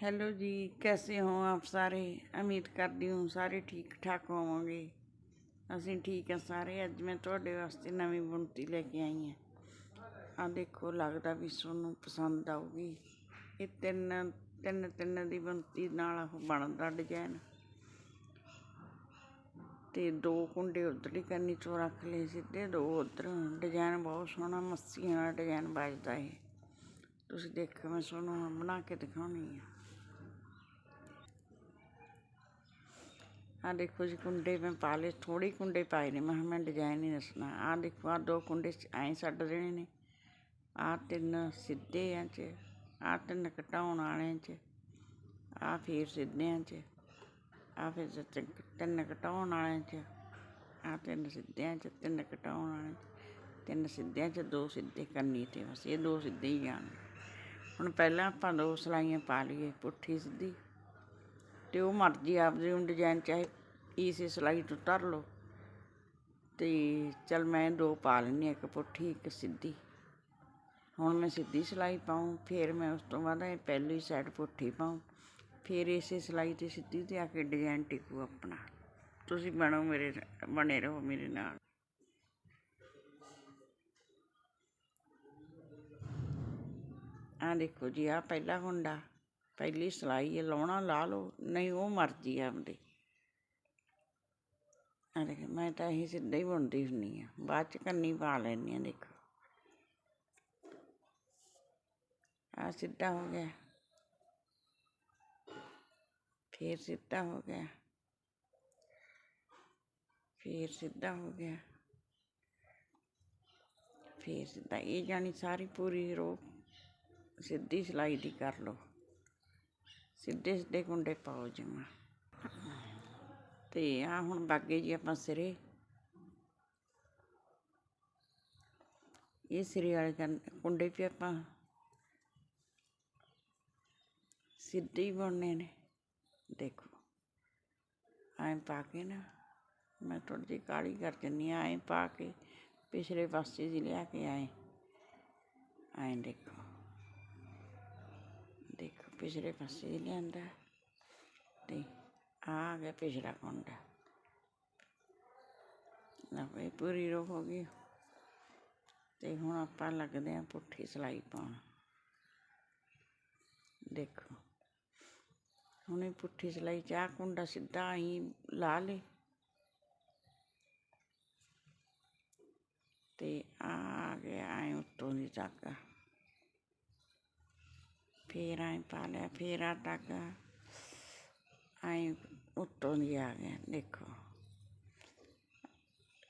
Hello जी कैसे हो आप ਸਾਰੇ ਉਮੀਦ ਕਰਦੀ ਹਾਂ ਸਾਰੇ ਠੀਕ ਠਾਕ ਹੋਵੋਗੇ ਅਸੀਂ ਠੀਕ ਹਾਂ ਸਾਰੇ ਅੱਜ ਮੈਂ ਤੁਹਾਡੇ ਵਾਸਤੇ ਨਵੀਂ ਬੁਣਤੀ ਲੈ ਕੇ ਆਈ ਹਾਂ ਆ ਦੇਖੋ ਲੱਗਦਾ ਵੀ ਤੁਹਾਨੂੰ ਪਸੰਦ ਆਊਗੀ ਇਹ ਤਿੰਨ ਤਿੰਨ ਤਿੰਨ ਦੀ ਬੁਣਤੀ ਨਾਲ ਉਹ ਬਣਦਾ ਡਿਜ਼ਾਈਨ ਤੇ ਦੋ ਕੁੰਡੇ ਉਧਰਲੀ ਕੰਨੀ ਚੋਂ ਰੱਖ ਲਏ ਸਿੱਧੇ ਦੋ ਉਧਰ ਡਿਜ਼ਾਈਨ ਬਹੁਤ ਸੋਹਣਾ ਮੱਸੀਆਂ ਵਾਲਾ ਡਿਜ਼ਾਈਨ ਵੱਜਦਾ ਹੈ ਤੁਸੀਂ ਦੇਖੋ ਮੈਂ ਤੁਹਾਨੂੰ ਬਣਾ ਕੇ ਦਿਖਾਉਣੀ ਆ ਆ ਦੇਖੋ ਜੀ ਕੁੰਡੇ ਮੈਂ ਪਾ ਲਏ ਥੋੜੇ ਕੁੰਡੇ ਪਾਏ ਨੇ। ਮੈਂ ਕਿਹਾ ਮੈਂ ਡਿਜ਼ਾਈਨ ਹੀ ਦੱਸਣਾ। ਆ ਦੇਖੋ ਆ ਦੋ ਕੁੰਡੇ ਐਂ ਛੱਡ ਦੇਣੇ ਨੇ। ਆ ਤਿੰਨ ਸਿੱਧੇ ਆਂ ਚ ਆ ਤਿੰਨ ਘਟਾਉਣ ਵਾਲਿਆਂ ਚ ਆ ਫੇਰ ਸਿੱਧਿਆਂ ਚ ਆ ਫਿਰ ਤਿੰਨ ਤਿੰਨ ਘਟਾਉਣ ਵਾਲਿਆਂ ਚ ਆ ਤਿੰਨ ਸਿੱਧਿਆਂ ਚ, ਤਿੰਨ ਘਟਾਉਣ ਵਾਲਿਆਂ ਚ, ਤਿੰਨ ਸਿੱਧਿਆਂ ਚ, ਦੋ ਸਿੱਧੇ ਕਰਨੀ ਤੇ ਬਸ, ਇਹ ਦੋ ਸਿੱਧੇ ਹੀ ਜਾਣ। ਹੁਣ ਪਹਿਲਾਂ ਆਪਾਂ ਦੋ ਸਲਾਈਆਂ ਪਾ ਲਈਏ, ਪੁੱਠੀ ਸਿੱਧੀ। ਤੇ ਉਹ ਮਰਜ਼ੀ ਆਪਦੇ ਹੁਣ ਡਿਜ਼ਾਈਨ ਚਾਹੇ ਇਸੇ ਸਲਾਈ ਤੋਂ ਤਰ ਲਓ। ਤੇ ਚਲ ਮੈਂ ਦੋ ਪਾ ਲੈਂਦੀ ਹਾਂ, ਇੱਕ ਪੁੱਠੀ ਇੱਕ ਸਿੱਧੀ। ਹੁਣ ਮੈਂ ਸਿੱਧੀ ਸਲਾਈ ਪਾਉਂ ਫਿਰ ਮੈਂ ਉਸ ਤੋਂ ਬਾਅਦ ਇਹ ਪਹਿਲੀ ਸਾਈਡ ਪੁੱਠੀ ਪਾਉਂ ਫਿਰ ਇਸੇ ਸਲਾਈ ਤੇ ਸਿੱਧੀ ਤੇ ਆ ਕੇ ਡਿਜ਼ਾਈਨ ਟਿਕੂ ਆਪਣਾ। ਤੁਸੀਂ ਬਣੋ ਮੇਰੇ ਬਣੇ ਰਹੋ ਮੇਰੇ ਨਾਲ। ਆ ਦੇਖੋ ਜੀ ਆ ਪਹਿਲਾ ਕੁੰਡਾ ਪਹਿਲੀ ਸਲਾਈ ਹੈ ਲਾਉਣਾ ਲਾ ਲਓ, ਨਹੀਂ ਉਹ ਮਰਜ਼ੀ ਆ ਆਪਦੀ। ਆ ਮੈਂ ਤਾਂ ਇਹ ਸਿੱਧਾ ਹੀ ਬੁਣਦੀ ਹੁੰਨੀ ਆ, ਬਾਅਦ ਚ ਕੰਨੀ ਪਾ ਲੈਣੀ ਆ, ਦੇਖੋ। ਆ ਸਿੱਧਾ ਹੋ ਗਿਆ। ਫਿਰ ਸਿੱਧਾ ਹੋ ਗਿਆ। ਫਿਰ ਸਿੱਧਾ ਹੋ ਗਿਆ। ਫਿਰ ਸਿੱਧਾ, ਇਹ ਜਾਣੀ ਸਾਰੀ ਪੂਰੀ ਰੋ, ਸਿੱਧੀ ਸਿਲਾਈ ਦੀ ਕਰ ਲਓ। ਸਿੱਧੇ ਸਿੱਧੇ ਕੁੰਡੇ ਪਾਓ ਜਮਾ। ਤੇ ਆ ਹੁਣ ਬਾਗੇ ਜੀ ਆਪਾਂ ਸਿਰੇ। ਇਹ ਸਿਰੇ ਵਾਲੇ ਕਰਨ- ਕੁੰਡੇ ਵੀ ਆਪਾਂ ਸਿੱਧੇ ਹੀ ਬੁਣਨੇ ਨੇ। ਦੇਖੋ। ਐਂ ਪਾ ਕੇ ਨਾ, ਮੈਂ ਥੋੜੀ ਜਿਹੀ ਕਾਲੀ ਕਰ ਦਿੰਦੀ ਹਾਂ। ਐਂ ਪਾ ਕੇ ਪਿਛਲੇ ਪਾਸੇ ਦੀ ਲਿਆ ਕੇ ਆਏ। ਐਂ ਦੇਖੋ। ਦੇਖੋ ਪਿਛਲੇ ਪਾਸੇ ਹੀ ਲਿਆਂਦਾ ਤੇ ਆ ਆ ਗਿਆ ਪਿਛਲਾ ਕੁੰਡਾ ਨਾ ਵੀ ਪੂਰੀ ਰੋ ਹੋ ਗਈ ਤੇ ਹੁਣ ਆਪਾਂ ਲੱਗਦੇ ਆ ਪੁੱਠੀ ਸਲਾਈ ਪਾਉਣ ਦੇਖੋ ਹੁਣ ਇਹ ਪੁੱਠੀ ਸਲਾਈ ਚਾਹ ਕੁੰਡਾ ਸਿੱਧਾ ਹੀ ਲਾ ਲੇ ਤੇ ਆ ਆ ਗਿਆ ਐ ਉੱਤੋਂ ਦੀ ਧਾਗਾ ਫਿਰ ਐ ਪਾ ਲਿਆ, ਫਿਰ ਆ ਧਾਗਾ ਐ ਉੱਤੋਂ ਦੀ ਆ ਗਿਆ ਦੇਖੋ।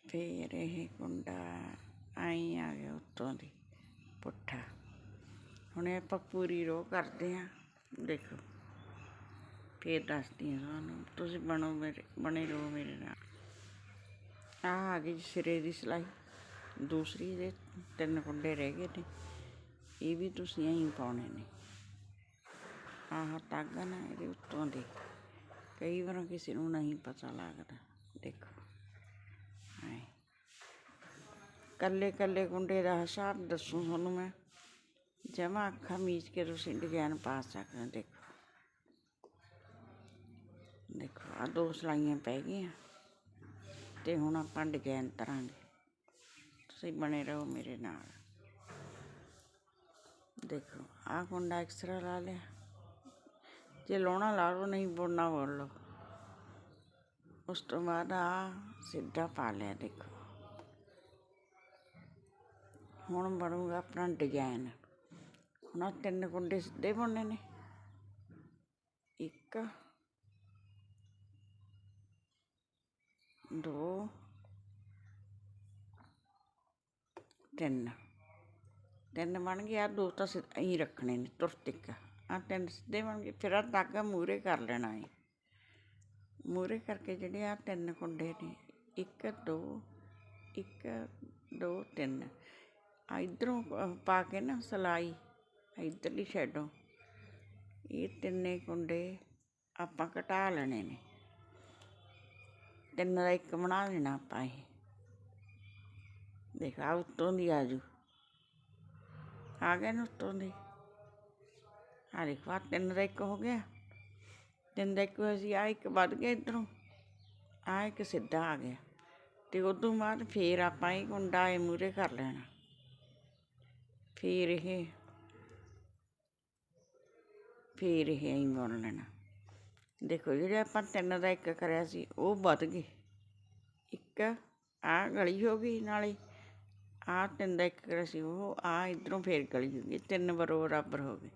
ਫਿਰ ਇਹ ਕੁੰਡਾ ਐ ਆ ਗਿਆ ਉੱਤੋਂ ਦੀ, ਪੁੱਠਾ। ਹੁਣ ਇਹ ਆਪਾਂ ਪੂਰੀ ਰੋ ਕਰਦੇ ਆ, ਦੇਖੋ। ਫਿਰ ਦੱਸਦੀ ਹਾਂ ਤੁਹਾਨੂੰ, ਤੁਸੀਂ ਬਣੋ ਮੇਰੇ, ਬਣੇ ਰਹੋ ਮੇਰੇ ਨਾਲ। ਆਹ ਆ ਗਈ ਜੀ ਸਿਰੇ ਦੀ ਸਿਲਾਈ, ਦੂਸਰੀ ਦੇ ਤਿੰਨ ਕੁੰਡੇ ਰਹਿ ਗਏ ਨੇ, ਇਹ ਵੀ ਤੁਸੀਂ ਐਂ ਪਾਉਣੇ ਨੇ। ਆਹ ਤਾਗਾ ਨਾ ਇਹਦੇ ਉੱਤੋਂ ਦੀ ਕਈ ਵਾਰ ਕਿਸੇ ਨੂੰ ਨਹੀਂ ਪਤਾ ਲੱਗਦਾ। ਦੇਖੋ। ਐ ਕੱਲੇ ਕੱਲੇ ਕੁੰਡੇ ਦਾ ਹਿਸਾਬ ਦੱਸੂ ਤੁਹਾਨੂੰ ਮੈਂ। ਜਮਾ ਅੱਖਾਂ ਮੀਚ ਕੇ ਤੁਸੀਂ ਡਿਜ਼ਾਈਨ ਪਾ ਸਕਦੇ ਹੋ, ਦੇਖੋ। ਦੇਖੋ ਆ ਦੋ ਸਲਾਈਆਂ ਪੈ ਗਈਆਂ। ਤੇ ਹੁਣ ਆਪਾਂ ਡਿਜ਼ਾਈਨ ਤਰਾਂਗੇ। ਤੁਸੀਂ ਬਣੇ ਰਹੋ ਮੇਰੇ ਨਾਲ। ਦੇਖੋ ਆ ਕੁੰਡਾ ਐਕਸਟਰਾ ਲਾ ਲਿਆ। ਜੇ ਲਾਉਣਾ ਲਾ ਲਓ, ਨਹੀਂ ਬੁਣਨਾ ਬੁਣ ਲਓ। ਉਸ ਤੋਂ ਬਾਅਦ ਆ ਸਿੱਧਾ ਪਾ ਲਿਆ ਦੇਖੋ। ਹੁਣ ਬਣੂਗਾ ਆਪਣਾ ਡਿਜ਼ਾਈਨ ਹੁਣ ਆਹ ਤਿੰਨ ਕੁੰਡੇ ਸਿੱਧੇ ਬੁਣਨੇ ਨੇ। ਇੱਕ, ਦੋ, ਤਿੰਨ। ਤਿੰਨ ਬਣ ਗਿਆ ਦੋ ਤਾਂ ਅਹੀਂ ਰੱਖਣੇ ਨੇ ਤੁਰ ਤੱਕ ਆ ਤਿੰਨ ਸਿੱਧੇ ਬਣ ਗਏ, ਫਿਰ ਆ ਧਾਗਾ ਮੂਰੇ ਕਰ ਲੈਣਾ ਹੈ ਮੂਰੇ ਕਰਕੇ ਜਿਹੜੇ ਆ ਤਿੰਨ ਕੁੰਡੇ ਨੇ, ਇੱਕ, ਦੋ ਇੱਕ, ਦੋ, ਤਿੰਨ। ਆ ਇਧਰੋਂ ਪਾ ਕੇ ਨਾ ਸਲਾਈ ਇਧਰਲੀ ਛੱਡੋ ਇਹ ਤਿੰਨੇ ਕੁੰਡੇ ਆਪਾਂ ਘਟਾ ਲੈਣੇ ਨੇ। ਤਿੰਨ ਦਾ ਇੱਕ ਬਣਾ ਲੈਣਾ ਆਪਾਂ ਇਹ। ਦੇਖ ਆ ਉੱਤੋਂ ਦੀ ਆਜੂ ਆ ਗਏ ਨਾ ਉੱਤੋਂ ਦੀ। ਆ ਦੇਖੋ, ਆਹ ਤਿੰਨ ਦਾ ਇੱਕ ਹੋ ਗਿਆ। ਤਿੰਨ ਦਾ ਇੱਕ ਹੋਇਆ ਸੀ ਆ ਇੱਕ ਵੱਧ ਗਿਆ ਇਧਰੋਂ। ਆ ਇੱਕ ਸਿੱਧਾ ਆ ਗਿਆ। ਤੇ ਤੋਂ ਬਾਅਦ ਫੇਰ ਆਪਾਂ ਇਹ ਕੁੰਡਾ ਇਹ ਮੂਰੇ ਕਰ ਲੈਣਾ। ਫੇਰ ਇਹ ਫੇਰ ਇਹ ਐਂ ਬੁਣ ਲੈਣਾ। ਦੇਖੋ, ਜਿਹੜੇ ਆਪਾਂ ਤਿੰਨ ਦਾ ਇੱਕ ਕਰਿਆ ਸੀ, ਉਹ ਵੱਧ ਗਏ। ਇੱਕ ਆ ਗਲੀ ਹੋ ਗਈ ਨਾਲੇ ਆ ਤਿੰਨ ਦਾ ਇੱਕ ਕਰਿਆ ਸੀ, ਉਹ ਆ ਇਧਰੋਂ ਫੇਰ ਗਲੀ ਹੋ ਗਈ। ਤਿੰਨ ਬਰੋ ਬਰਾਬਰ ਹੋ ਗਏ।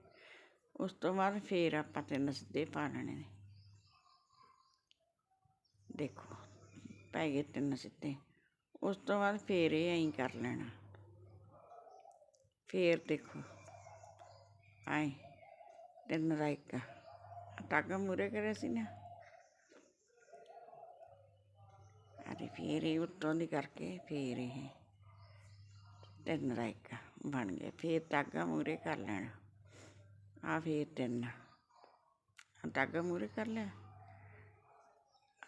ਉਸ ਤੋਂ ਬਾਅਦ ਫੇਰ ਆਪਾਂ ਤਿੰਨ ਸਿੱਧੇ ਪਾ ਲੈਣੇ ਨੇ। ਦੇਖੋ, ਪੈ ਗਏ ਤਿੰਨ ਸਿੱਧੇ। ਉਸ ਤੋਂ ਬਾਅਦ ਫੇਰ ਇਹ ਐਂ ਕਰ ਲੈਣਾ। ਫੇਰ ਦੇਖੋ, ਆਏ, ਤਿੰਨ ਦਾ ਇੱਕ। ਟਾਗਾ ਮੂਰੇ ਕਰਿਆ ਸੀ ਨਾ। ਅਰੇ ਫੇਰ ਇਹ ਉੱਤੋਂ ਦੀ ਕਰਕੇ ਫੇਰ ਇਹ ਤਿੰਨ ਦਾ ਇੱਕ ਬਣ ਗਿਆ। ਫੇਰ ਟਾਗਾ ਮੂਰੇ ਕਰ ਲੈਣਾ। ਆ ਫੇਰ ਤਿੰਨ। ਆਹ ਟਾਗਾ ਮੂਰੇ ਕਰ ਲਿਆ।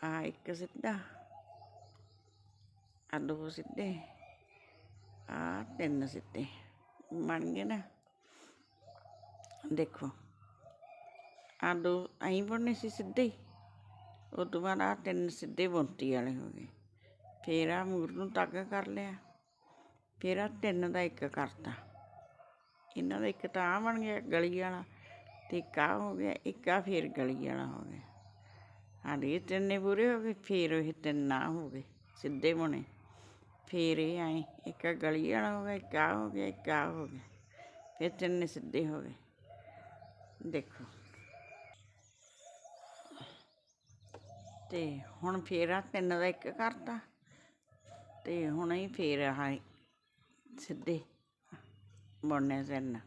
ਆ ਇੱਕ ਸਿੱਧਾ। ਆ ਦੋ ਸਿੱਧੇ। ਆ ਤਿੰਨ ਸਿੱਧੇ। ਬਣ ਗਏ ਨਾ। ਦੇਖੋ। ਆ ਦੋ ਐਂ ਬਣਨੇ ਸੀ ਸਿੱਧੇ ਹੀ। ਉਹ ਤੋਂ ਬਾਅਦ ਆ ਤਿੰਨ ਸਿੱਧੇ ਬੁਣਤੀ ਵਾਲੇ ਹੋ ਗਏ। ਫੇਰ ਆ ਮੂਰ ਨੂੰ ਟਾਗਾ ਕਰ ਲਿਆ। ਫੇਰ ਆ ਤਿੰਨ ਦਾ ਇੱਕ ਕਰਤਾ। ਇਹਨਾਂ ਦਾ ਇੱਕ ਤਾਂ ਆ ਬਣ ਗਿਆ ਗਲੀ ਵਾਲਾ ਤੇ ਇੱਕ ਆਹ ਹੋ ਗਿਆ, ਇੱਕ ਆ ਫੇਰ ਗਲੀ ਵਾਲਾ ਹੋ ਗਿਆ। ਹਾਂ ਇਹ ਤਿੰਨੇ ਪੂਰੇ ਹੋ ਗਏ, ਫੇਰ ਉਹ ਤਿੰਨ ਆ ਹੋ ਗਏ, ਸਿੱਧੇ ਬਣੇ। ਫੇਰ ਇਹ ਆਏ, ਇੱਕ ਆਹ ਗਲੀ ਵਾਲਾ ਹੋ ਗਿਆ, ਇੱਕ ਆ ਹੋ ਗਿਆ, ਇੱਕ ਆ ਹੋ ਗਿਆ, ਫਿਰ ਤਿੰਨੇ ਸਿੱਧੇ ਹੋ ਗਏ। ਦੇਖੋ। ਤੇ ਹੁਣ ਫੇਰ ਆ ਤਿੰਨ ਦਾ ਇੱਕ ਕਰਤਾ ਤੇ ਹੁਣ ਹੀ ਫੇਰ ਆ ਸਿੱਧੇ। ਬੁਣਨੇ ਤਿੰਨ।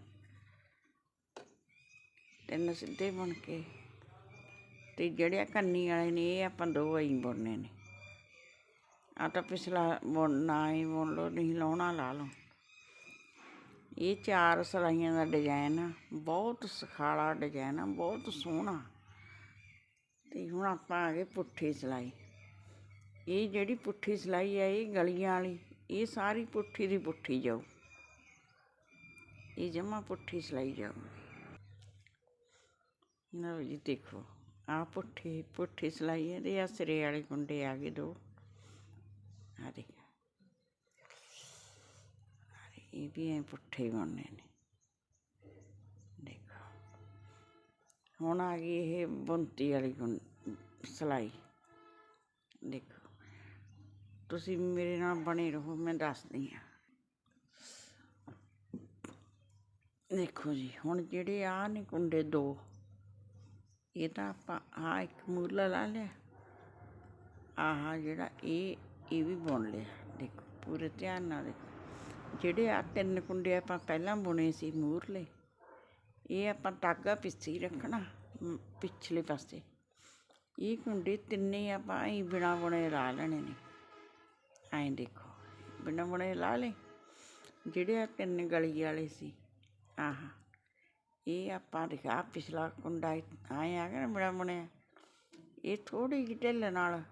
ਤਿੰਨ ਸਿੱਧੇ ਬੁਣ ਕੇ ਤੇ ਜਿਹੜੇ ਆਹ ਕੰਨੀ ਵਾਲੇ ਨੇ, ਇਹ ਆਪਾਂ ਦੋ ਐਂ ਬੁਣਨੇ ਨੇ। ਆ ਤਾਂ ਪਿਛਲਾ ਬੁਣਨਾ ਹੀ ਬੁਣ ਲਓ, ਨਹੀਂ ਲਾਉਣਾ, ਲਾ ਲਓ। ਇਹ ਚਾਰ ਸਲਾਈਆਂ ਦਾ ਡਿਜ਼ਾਈਨ ਆ, ਬਹੁਤ ਸੁਖਾਲਾ ਡਿਜ਼ਾਈਨ ਆ, ਬਹੁਤ ਸੋਹਣਾ। ਤੇ ਹੁਣ ਆਪਾਂ ਆ ਗਏ ਪੁੱਠੀ ਸਿਲਾਈ। ਇਹ ਜਿਹੜੀ ਪੁੱਠੀ ਸਿਲਾਈ ਆ, ਇਹ ਗਲੀਆਂ ਵਾਲੀ, ਇਹ ਸਾਰੀ ਪੁੱਠੀ ਦੀ ਪੁੱਠੀ ਜਾਊ। ਇਹ ਜਮਾ ਪੁੱਠੀ ਸਿਲਾਈ ਜਾਊ ਲਓ ਜੀ ਦੇਖੋ, ਆ ਪੁੱਠੀ ਪੁੱਠੀ ਸਿਲਾਈ ਹੈ ਤੇ ਆ ਸਿਰੇ ਵਾਲੇ ਕੁੰਡੇ ਆ ਗਏ ਦੋ। ਆ ਦੇਖ। ਇਹ ਵੀ ਐ ਪੁੱਠੇ ਬਣਨੇ ਨੇ। ਦੇਖੋ। ਹੁਣ ਆ ਗਈ ਇਹ ਬੁੰਤੀ ਵਾਲੀ ਕੁੰ ਸਿਲਾਈ। ਦੇਖੋ। ਤੁਸੀਂ ਮੇਰੇ ਨਾਲ ਬਣੇ ਰਹੋ, ਮੈਂ ਦੱਸਦੀ ਆ ਦੇਖੋ ਜੀ, ਹੁਣ ਜਿਹੜੇ ਆਹ ਨੇ ਕੁੰਡੇ ਦੋ, ਇਹ ਤਾਂ ਆਪਾਂ ਆਹ ਇੱਕ ਮੂਰਲਾ ਲਾ ਲਿਆ। ਆਹ ਜਿਹੜਾ ਇਹ ਇਹ ਵੀ ਬੁਣ ਲਿਆ। ਦੇਖੋ, ਪੂਰੇ ਧਿਆਨ ਨਾਲ ਦੇਖੋ। ਜਿਹੜੇ ਆ ਤਿੰਨ ਕੁੰਡੇ ਆਪਾਂ ਪਹਿਲਾਂ ਬੁਣੇ ਸੀ ਮੂਰਲੇ, ਇਹ ਆਪਾਂ ਟਾਗਾ ਪਿੱਛੇ ਰੱਖਣਾ ਪਿਛਲੇ ਪਾਸੇ। ਇਹ ਕੁੰਡੇ ਤਿੰਨੇ ਆਪਾਂ ਐਂ ਬਿਨਾ ਬੁਣੇ ਲਾ ਲੈਣੇ ਨੇ। ਐਂ ਦੇਖੋ, ਬਿਨਾ ਬੁਣੇ ਲਾ ਲਏ। ਜਿਹੜੇ ਆ ਤਿੰਨ ਗਲੀ ਵਾਲੇ ਸੀ ਆਹ। ਇਹ ਆਪਾਂ ਦਿਖਾ, ਪਿਛਲਾ ਕੁੰਡਾ ਆਏ ਆ ਗਿਆ ਨਾ ਬੜਾ ਬਣਿਆ। ਇਹ ਥੋੜੀ ਜਿਹੀ ਢਿੱਲ ਨਾਲ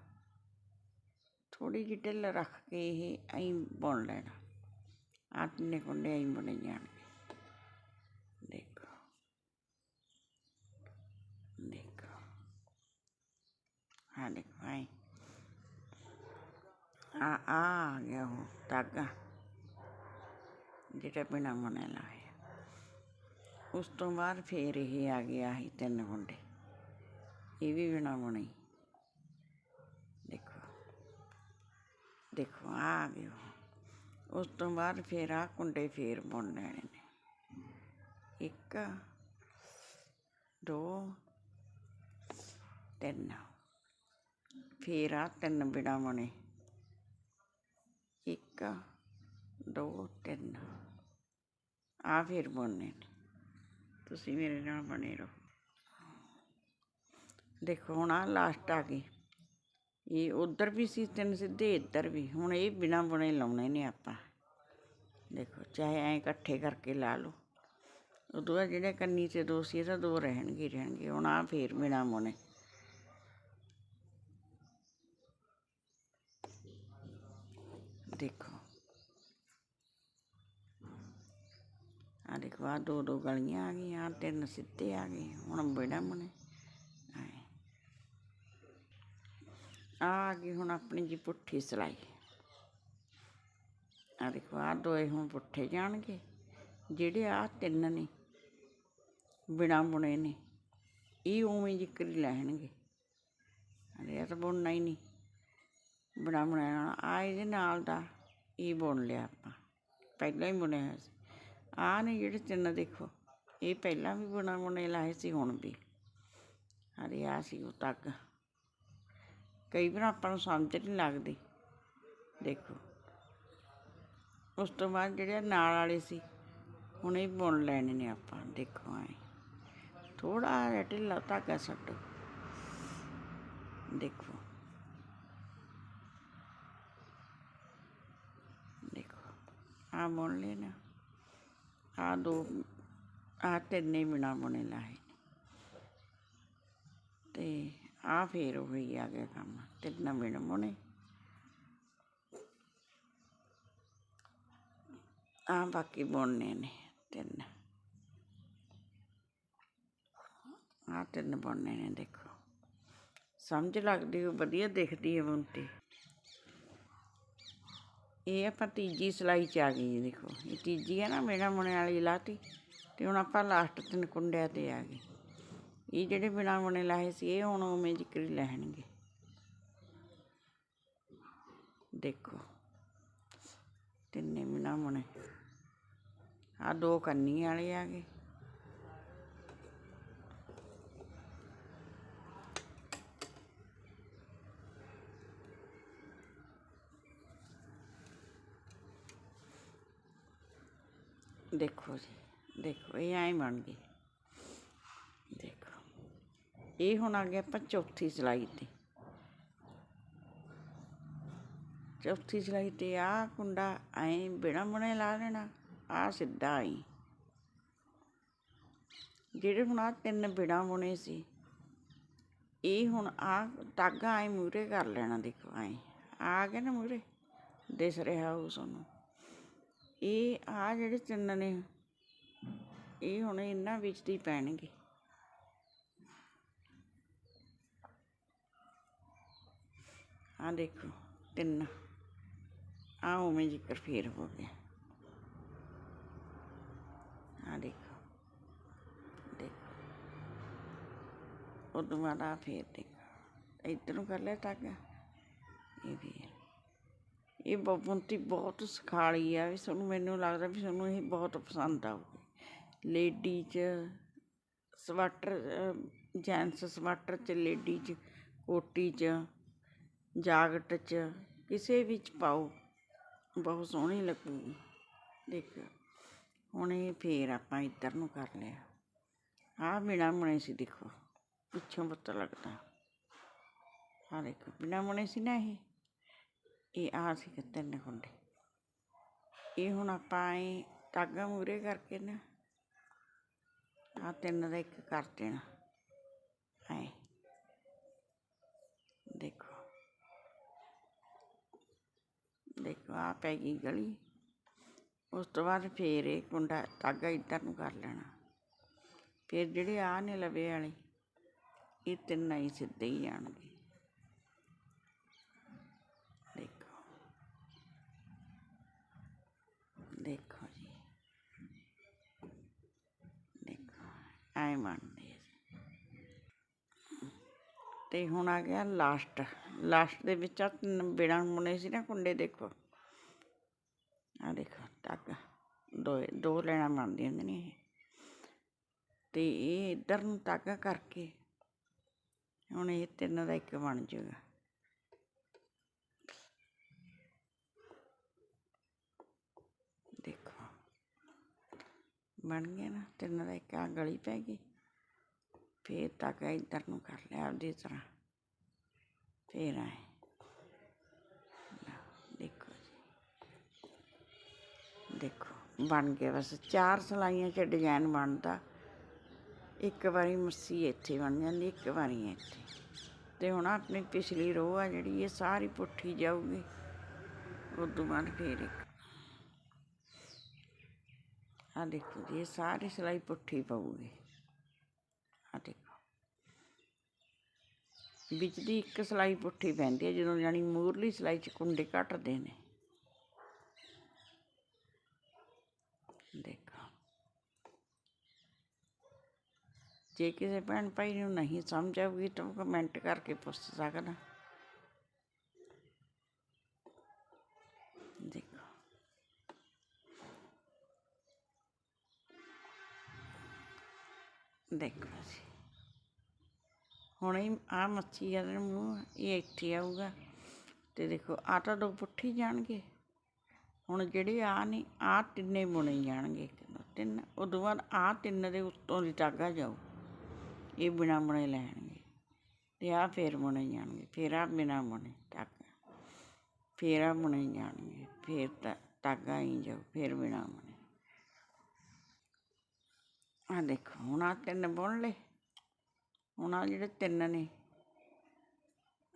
ਥੋੜੀ ਜਿਹੀ ਢਿੱਲ ਰੱਖ ਕੇ ਇਹ ਐਂ ਬੁਣ ਲੈਣਾ। ਆਹ ਤਿੰਨੇ ਕੁੰਡੇ ਐਂ ਬਣੇ ਜਾਣਗੇ। ਦੇਖੋ। ਦੇਖੋ। ਹਾਂ ਦੇਖੋ, ਐਂ। ਆ ਆ ਗਿਆ ਉਹ ਤਾਗਾ ਜਿਹੜਾ ਬਿਨਾ ਬੁਣੇ ਲਾਇਆ ਉਸ ਤੋਂ ਬਾਅਦ ਫਿਰ ਇਹ ਆ ਗਿਆ ਸੀ ਤਿੰਨ ਕੁੰਡੇ ਇਹ ਵੀ ਬਿਨਾਂ ਬੁਣੇ। ਹੀ। ਦੇਖੋ। ਦੇਖੋ, ਆ ਗਏ ਉਸ ਤੋਂ ਬਾਅਦ ਫਿਰ ਆ ਕੁੰਡੇ ਫੇਰ ਬੁਣ ਲੈਣੇ ਨੇ। ਇੱਕ, ਦੋ, ਤਿੰਨ। ਫੇਰ ਆ ਤਿੰਨ ਬਿਨਾ ਬਣੇ। ਇੱਕ, ਦੋ, ਤਿੰਨ। ਆ ਫੇਰ ਬੁਣਨੇ ਨੇ। ਤੁਸੀਂ ਮੇਰੇ ਨਾਲ ਬਣੇ ਰਹੋ। ਦੇਖੋ, ਹੁਣ ਆ ਲਾਸਟ ਆ ਗਈ। ਇਹ ਉਧਰ ਵੀ ਸੀ, ਤਿੰਨ ਸਿੱਧੇ ਇੱਧਰ ਵੀ। ਹੁਣ ਇਹ ਬਿਨਾ ਬੁਣੇ ਲਾਉਣੇ ਨੇ ਆਪਾਂ। ਦੇਖੋ, ਚਾਹੇ ਐ ਇਕੱਠੇ ਕਰਕੇ ਲਾ ਲਓ। ਉਦੋਂ ਬਾਅਦ ਜਿਹੜੇ ਕੰਨੀ ਤੇ ਦੋ ਸੀ, ਇਹ ਤਾਂ ਦੋ ਰਹਿਣਗੇ ਹੀ ਰਹਿਣਗੇ। ਹੁਣ ਆ ਫੇਰ ਬਿਨਾ ਬੁਣੇ। ਦੇਖੋ। ਆ ਦੇਖੋ ਆ ਦੋ ਦੋ ਗਲੀਆਂ ਆ ਗਈਆਂ, ਆਹ ਤਿੰਨ ਸਿੱਧੇ ਆ ਗਏ, ਹੁਣ ਬੜਾ ਮਨੇ। ਆ ਆ ਗਈ ਹੁਣ ਆਪਣੀ ਜੀ ਪੁੱਠੀ ਸਿਲਾਈ। ਆ ਦੇਖੋ ਆ ਦੋਏ ਹੁਣ ਪੁੱਠੇ ਜਾਣਗੇ। ਜਿਹੜੇ ਆ ਤਿੰਨ ਨੇ, ਬਿਨਾ ਬੁਣੇ ਨੇ, ਇਹ ਉਵੇਂ ਜਿਕਰ ਲੈਣਗੇ। ਅਰੇ ਤਾਂ ਬੁਣਨਾ ਹੀ ਨਹੀਂ। ਬਣਾ ਬਣਾਇਆ ਆ ਇਹਦੇ ਨਾਲ ਦਾ ਇਹ ਬੁਣ ਲਿਆ ਆਪਾਂ। ਪਹਿਲਾਂ ਹੀ ਬੁਣਿਆ ਹੋਇਆ ਸੀ। ਆਹ ਨੇ ਜਿਹੜੇ ਤਿੰਨ ਦੇਖੋ, ਇਹ ਪਹਿਲਾਂ ਵੀ ਬੁਣਾ ਬੁਣੇ ਲਾਏ ਸੀ, ਹੁਣ ਵੀ। ਹਰੇ ਆ ਸੀ ਉਹ ਤੱਕ। ਕਈ ਵਾਰ ਆਪਾਂ ਨੂੰ ਸਮਝ ਨਹੀਂ ਲੱਗਦੀ। ਦੇਖੋ। ਉਸ ਤੋਂ ਬਾਅਦ ਜਿਹੜੇ ਨਾਲ ਵਾਲੇ ਸੀ, ਹੁਣ ਇਹ ਬੁਣ ਲੈਣੇ ਨੇ ਆਪਾਂ, ਦੇਖੋ ਐ। ਥੋੜਾ ਜਿਹਾ ਢਿੱਲਾ ਧਾਗਾ ਛੱਡੋ। ਦੇਖੋ। ਦੇਖੋ। ਆ ਬੁਣ ਲੈਣਾ ਆ ਦੋ ਆ ਤਿੰਨੇ ਬਿਨਾ ਬੁਣੇ ਲਾਏ ਨੇ। ਤੇ ਆ ਫੇਰ ਹੋਈ ਆ ਗਿਆ ਕੰਮ, ਤਿੰਨ ਬਿਨ ਬੁਣੇ। ਆ ਬਾਕੀ ਬੁਣਨੇ ਨੇ ਤਿੰਨ। ਆ ਤਿੰਨ ਬੁਣਨੇ ਨੇ, ਦੇਖੋ। ਸਮਝ ਲੱਗਦੀ ਹੋ ਵਧੀਆ ਦਿਖਦੀ ਹੈ ਬੁਣਤੀ। ਇਹ ਆਪਾਂ ਤੀਜੀ ਸਿਲਾਈ ਚ ਆ ਗਈ ਦੇਖੋ। ਇਹ ਤੀਜੀ ਹੈ ਨਾ, ਮੇਰਾ ਬੁਣੇ ਵਾਲੀ ਲਾਤੀ ਤੇ ਹੁਣ ਆਪਾਂ ਲਾਸਟ ਤਿੰਨ ਕੁੰਡਿਆਂ ਤੇ ਆ ਗਏ। ਇਹ ਜਿਹੜੇ ਬਿਨਾ ਬੁਣੇ ਲਾਏ ਸੀ, ਇਹ ਹੁਣ ਉਵੇਂ ਜ਼ਿਕਰੀ ਲੈਣਗੇ। ਦੇਖੋ, ਤਿੰਨੇ ਬਿਨਾ ਮੁਣੇ ਆ ਦੋ ਕੰਨੀ ਵਾਲੇ ਆ ਗਏ। ਦੇਖੋ ਜੀ, ਦੇਖੋ, ਇਹ ਐਂ ਬਣ ਗਈ। ਦੇਖੋ, ਇਹ ਹੁਣ ਆ ਗਿਆ ਆਪਾਂ ਚੌਥੀ ਸਿਲਾਈ ਤੇ। ਚੌਥੀ ਸਿਲਾਈ ਤੇ ਆ ਕੁੰਡਾ ਐਂ ਬਿਨਾ ਬਣੇ ਲਾ ਲੈਣਾ ਆ ਸਿੱਧਾ ਐਂ। ਜਿਹੜੇ ਹੁਣ ਆ ਤਿੰਨ ਬਿਨਾ ਬੁਣੇ ਸੀ, ਇਹ ਹੁਣ ਆ ਤਾਗਾ ਐ ਮੂਰੇ ਕਰ ਲੈਣਾ, ਦੇਖੋ ਐਂ। ਆ ਗਿਆ ਨਾ ਮੂਰੇ ਦਿਸ ਰਿਹਾ ਉਹ ਨੂੰ ਇਹ ਆ ਜਿਹੜੇ ਤਿੰਨ ਨੇ, ਇਹ ਹੁਣ ਇਹਨਾਂ ਵਿੱਚ ਹੀ ਪੈਣਗੇ। ਆ ਦੇਖੋ, ਤਿੰਨ। ਆ ਉਵੇਂ ਜ਼ਿਕਰ ਫੇਰ ਹੋ ਗਿਆ। ਆ ਦੇਖੋ ਦੇਖੋ। ਉਹ ਦੁਬਾਰਾ ਫੇਰ ਦੇਖੋ। ਇੱਧਰ ਕਰ ਲਿਆ ਤੱਕ? ਇਹ ਵੀ ਇਹ ਬੁਣਤੀ ਬਹੁਤ ਸੁਖਾਲੀ ਆ, ਵੀ ਤੁਹਾਨੂੰ ਮੈਨੂੰ ਲੱਗਦਾ ਵੀ ਤੁਹਾਨੂੰ ਇਹ ਬਹੁਤ ਪਸੰਦ ਆਊਗੀ ਲੇਡੀ 'ਚ ਸਵਾਟਰ ਜੈਂਟਸ ਸਵੈਟਰ 'ਚ, ਲੇਡੀ 'ਚ, ਕੋਟੀ 'ਚ, ਜਾਕਟ 'ਚ, ਕਿਸੇ ਵਿੱਚ ਪਾਓ, ਬਹੁਤ ਸੋਹਣੀ ਲੱਗੂਗੀ। ਦੇਖੋ, ਹੁਣ ਇਹ ਫੇਰ ਆਪਾਂ ਇੱਧਰ ਨੂੰ ਕਰ ਲਿਆ। ਆਹ ਬਿਨਾ ਮੁਣੇ ਸੀ ਦੇਖੋ, ਪਿੱਛੋਂ ਪਤਾ ਲੱਗਦਾ। ਆਹ ਦੇਖੋ, ਬਿਨਾ ਮੁਣੇ ਸੀ ਨਾ ਇਹ। ਇਹ ਆਹ ਸੀ ਤਿੰਨ ਕੁੰਡੇ ਇਹ ਹੁਣ ਆਪਾਂ ਐ ਤਾਗਾ ਮੂਰੇ ਕਰਕੇ ਨਾ ਆ ਤਿੰਨ ਦਾ ਇੱਕ ਕਰ ਦੇਣਾ। ਐ। ਦੇਖੋ। ਦੇਖੋ ਆ ਪੈ ਗਈ ਗਲੀ। ਉਸ ਤੋਂ ਬਾਅਦ ਫੇਰ ਇਹ ਕੁੰਡਾ ਤਾਗਾ ਇੱਧਰ ਨੂੰ ਕਰ ਲੈਣਾ। ਫਿਰ ਜਿਹੜੇ ਆ ਨੇ ਲਵੇ ਵਾਲੇ, ਇਹ ਤਿੰਨ ਹੀ ਸਿੱਧੇ ਹੀ ਜਾਣਗੇ ਦੇਖੋ ਦੇਖੋ ਜੀ ਦੇਖੋ ਐ ਬਣਦੇ ਆ ਤੇ ਹੁਣ ਆ ਗਿਆ ਲਾਸਟ ਲਾਸਟ ਦੇ ਵਿੱਚ ਆ ਤਿੰਨ ਬਿਨਾਂ ਮੁਨੇ ਸੀ ਨਾ ਕੁੰਡੇ ਦੇਖੋ। ਆ ਦੇਖੋ ਟੱਕ ਦੋ ਦੋ ਲੈਣਾ ਬਣਦੀਆਂ ਹੁੰਦੀਆਂ ਨੇ ਇਹ। ਤੇ ਇਹ ਇੱਧਰ ਨੂੰ ਤਾਗਾ ਕਰਕੇ ਹੁਣ ਇਹ ਤਿੰਨ ਦਾ ਇੱਕ ਬਣ ਜਾਊਗਾ ਦੇਖੋ ਬਣ ਗਿਆ ਨਾ ਤਿੰਨ ਦਾ ਇੱਕ ਆ ਗਲੀ ਪੈ ਗਈ। ਫੇਰ ਤੱਕ ਇੱਧਰ ਨੂੰ ਕਰ ਲਿਆ ਆਪਦੀ ਤਰ੍ਹਾਂ। ਫੇਰ ਆਏ। ਦੇਖੋ ਜੀ। ਦੇਖੋ, ਬਣ ਗਿਆ ਬਸ। ਚਾਰ ਸਲਾਈਆਂ 'ਚ ਡਿਜ਼ਾਈਨ ਬਣਦਾ। ਇੱਕ ਵਾਰੀ ਮੱਸੀ ਇੱਥੇ ਬਣ ਜਾਂਦੀ, ਇੱਕ ਵਾਰੀ ਇੱਥੇ। ਤੇ ਹੁਣ ਆਪਣੀ ਪਿਛਲੀ ਰੋਹ ਆ ਜਿਹੜੀ, ਇਹ ਸਾਰੀ ਪੁੱਠੀ ਜਾਊਗੀ। ਉਦੋਂ ਬਾਅਦ ਫੇਰ ਇੱਕ ਆ ਦੇਖੋ ਜੀ, ਇਹ ਸਾਰੀ ਸਿਲਾਈ ਪੁੱਠੀ ਪਊਗੀ। ਆ ਦੇਖੋ। ਵਿੱਚ ਦੀ ਇੱਕ ਸਿਲਾਈ ਪੁੱਠੀ ਪੈਂਦੀ ਹੈ, ਜਦੋਂ ਜਾਨੀ ਮੂਰਲੀ ਸਿਲਾਈ ਚ ਕੁੰਡੇ ਘਟਦੇ ਨੇ। ਦੇਖੋ। ਜੇ ਕਿਸੇ ਭੈਣ ਭਾਈ ਨੂੰ ਨਹੀਂ ਸਮਝ ਆਊਗੀ ਤਾਂ ਉਹ ਕਮੈਂਟ ਕਰਕੇ ਪੁੱਛ ਸਕਦਾ। ਦੇਖੋ ਜੀ ਹੁਣ ਇਹ ਆ ਮੱਛੀ ਆ ਨਾ ਮੂੰਹ ਇਹ ਇੱਥੇ ਆਊਗਾ। ਤੇ ਦੇਖੋ ਆਹ ਤਾਂ ਦੋ ਪੁੱਠੀ ਜਾਣਗੇ। ਹੁਣ ਜਿਹੜੇ ਆ ਨੇ ਆ ਤਿੰਨੇ ਬੁਣੇ ਜਾਣਗੇ ਇੱਕ ਦੋ ਤਿੰਨ। ਉਦੋਂ ਬਾਅਦ ਆ ਤਿੰਨ ਦੇ ਉੱਤੋਂ ਦੀ ਧਾਗਾ ਜਾਊ। ਇਹ ਬਿਨਾ ਬੁਣੇ ਲੈਣਗੇ। ਤੇ ਆ ਫੇਰ ਬੁਣੇ ਜਾਣਗੇ। ਫੇਰ ਆ ਬਿਨਾ ਬੁਣੇ ਧਾਗਾ ਫੇਰ ਆ ਬੁਣੇ ਜਾਣਗੇ। ਫੇਰ ਤਾਂ ਧਾਗਾ ਹੀ ਜਾਊ, ਫੇਰ ਬਿਨਾ ਬੁਣੇ। ਆ ਦੇਖੋ, ਹੁਣ ਆ ਤਿੰਨ ਬੁਣ ਲਏ। ਹੁਣ ਆ ਜਿਹੜੇ ਤਿੰਨ ਨੇ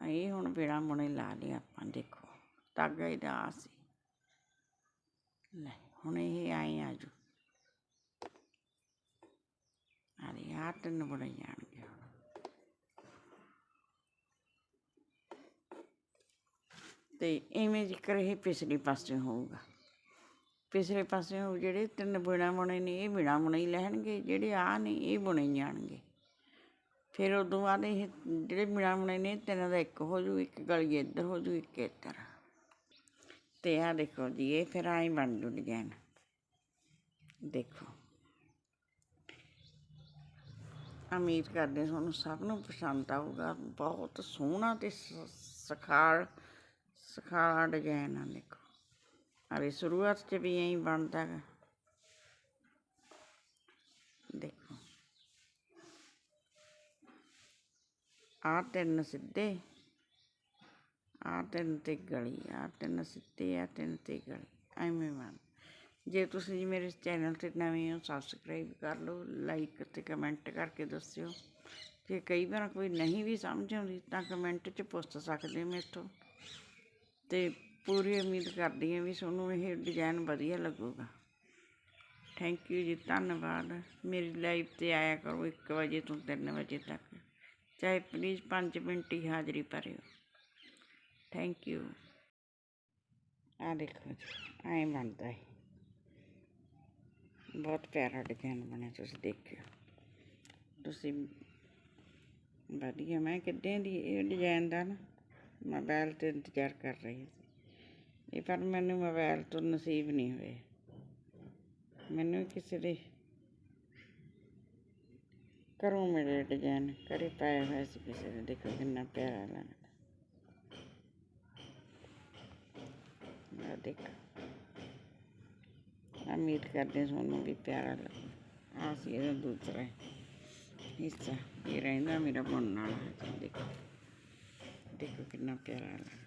ਇਹ ਹੁਣ ਬਿਨਾ ਬੁਣੇ ਲਾ ਲਿਆ ਆਪਾਂ, ਦੇਖੋ। ਧਾਗਾ ਇਹਦਾ ਆ ਸੀ। ਲੈ, ਹੁਣ ਇਹ ਆਏ ਆਜੂ ਅਰੇ ਆ ਤਿੰਨ ਬੁਣੇ ਜਾਣਗੇ ਹੁਣ। ਤੇ ਇਵੇਂ ਜ਼ਿਕਰ ਇਹ ਪਿਛਲੇ ਪਾਸੇ ਹੋਊਗਾ। ਪਿਛਲੇ ਪਾਸੇ ਜਿਹੜੇ ਤਿੰਨ ਬਿਨਾ ਬੁਣੇ ਨੇ, ਇਹ ਬਿਨਾ ਬੁਣੇ ਹੀ ਲੈਣਗੇ, ਜਿਹੜੇ ਆ ਨੇ, ਇਹ ਬੁਣੇ ਜਾਣਗੇ ਫਿਰ ਉਦੋਂ ਬਾਅਦ ਇਹ ਜਿਹੜੇ ਬਿਨਾ ਬੁਣੇ ਨੇ, ਤਿੰਨਾਂ ਦਾ ਇੱਕ ਹੋ ਜੂ, ਇੱਕ ਗਲੀ ਇੱਧਰ ਹੋ ਜੂ, ਇੱਕ ਇੱਧਰ। ਤੇ ਆ ਦੇਖੋ ਜੀ, ਇਹ ਫਿਰ ਆਈ ਬਣ ਜੂ ਡਿਜ਼ਾਈਨ ਦੇਖੋ। ਉਮੀਦ ਕਰਦੇ ਤੁਹਾਨੂੰ ਸਭ ਨੂੰ ਪਸੰਦ ਆਊਗਾ। ਬਹੁਤ ਸੋਹਣਾ ਤੇ ਸ- ਸਖਾਲ, ਸਖਾਲਾ ਡਿਜ਼ਾਈਨ ਆ, ਦੇਖੋ। ਅਰੇ ਸ਼ੁਰੂਆਤ 'ਚ ਵੀ ਐਂ ਬਣਦਾ ਗਾ। ਦੇਖੋ। ਆ ਤਿੰਨ ਸਿੱਧੇ ਆ ਤਿੰਨ ਤੇ ਗਲੀ ਆ ਤਿੰਨ ਸਿੱਧੇ ਆ ਤਿੰਨ ਤੇ ਗਲੀ, ਐਵੇਂ ਬਣ। ਜੇ ਤੁਸੀਂ ਮੇਰੇ ਚੈਨਲ ਤੇ ਨਵੇਂ ਹੋ ਸਬਸਕ੍ਰਾਈਬ ਕਰ ਲਓ ਲਾਈਕ ਤੇ ਕਮੈਂਟ ਕਰਕੇ ਦੱਸਿਓ। ਜੇ ਕਈ ਵਾਰ ਕੋਈ ਨਹੀਂ ਵੀ ਸਮਝ ਆਉਂਦੀ, ਤਾਂ ਕਮੈਂਟ 'ਚ ਪੁੱਛ ਸਕਦੇ ਹੋ ਮੇਰੇ ਤੋਂ। ਤੇ ਪੂਰੀ ਉਮੀਦ ਕਰਦੀ ਹਾਂ ਵੀ ਤੁਹਾਨੂੰ ਇਹ ਡਿਜ਼ਾਈਨ ਵਧੀਆ ਲੱਗੂਗਾ। ਥੈਂਕ ਯੂ ਜੀ, ਧੰਨਵਾਦ। ਮੇਰੀ ਲਾਈਵ ਤੇ ਆਇਆ ਕਰੋ 1 ਵਜੇ ਤੋਂ 3 ਵਜੇ ਤੱਕ। ਚਾਹੇ ਪਲੀਜ਼ 5 ਮਿੰਟ ਹੀ ਹਾਜ਼ਰੀ ਭਰਿਓ। ਥੈਂਕ ਯੂ ਆ ਦੇਖੋ ਜੀ ਐਂ ਬਣਦਾ ਹੈ ਬਹੁਤ ਪਿਆਰਾ ਡਿਜ਼ਾਈਨ ਬਣਿਆ ਤੁਸੀਂ ਦੇਖਿਓ। ਤੁਸੀਂ ਵਧੀਆ, ਮੈਂ ਕਿੱਦਾਂ ਦੀ ਇਹ ਡਿਜ਼ਾਈਨ ਦਾ ਨਾ ਮੋਬਾਈਲ ਤੇ ਇੰਤਜ਼ਾਰ ਕਰ ਰਹੀ ਸੀ ਇਹ ਪਰ ਮੈਨੂੰ ਮੋਬਾਈਲ ਤੋਂ ਨਸੀਬ ਨਹੀਂ ਹੋਏ। ਮੈਨੂੰ ਕਿਸੇ ਦੇ ਘਰੋਂ ਮਿਲੇ ਡਿਜ਼ਾਈਨ, ਘਰੇ ਪਾਇਆ ਹੋਇਆ ਸੀ ਕਿਸੇ ਨੇ ਦੇਖੋ ਕਿੰਨਾ ਪਿਆਰਾ ਲੱਗਦਾ। ਆ ਦੇਖੋ। ਉਮੀਦ ਕਰਦੇ ਹਾਂ ਤੁਹਾਨੂੰ ਵੀ ਪਿਆਰਾ ਲੱਗਦਾ। ਆ ਸੀ ਇਹਦਾ ਦੂਸਰਾ ਹਿੱਸਾ। ਇਹ ਰਹਿੰਦਾ ਮੇਰਾ ਬਣਨ ਵਾਲਾ। ਦੇਖੋ। ਦੇਖੋ ਕਿੰਨਾ ਪਿਆਰਾ ਲੱਗਦਾ।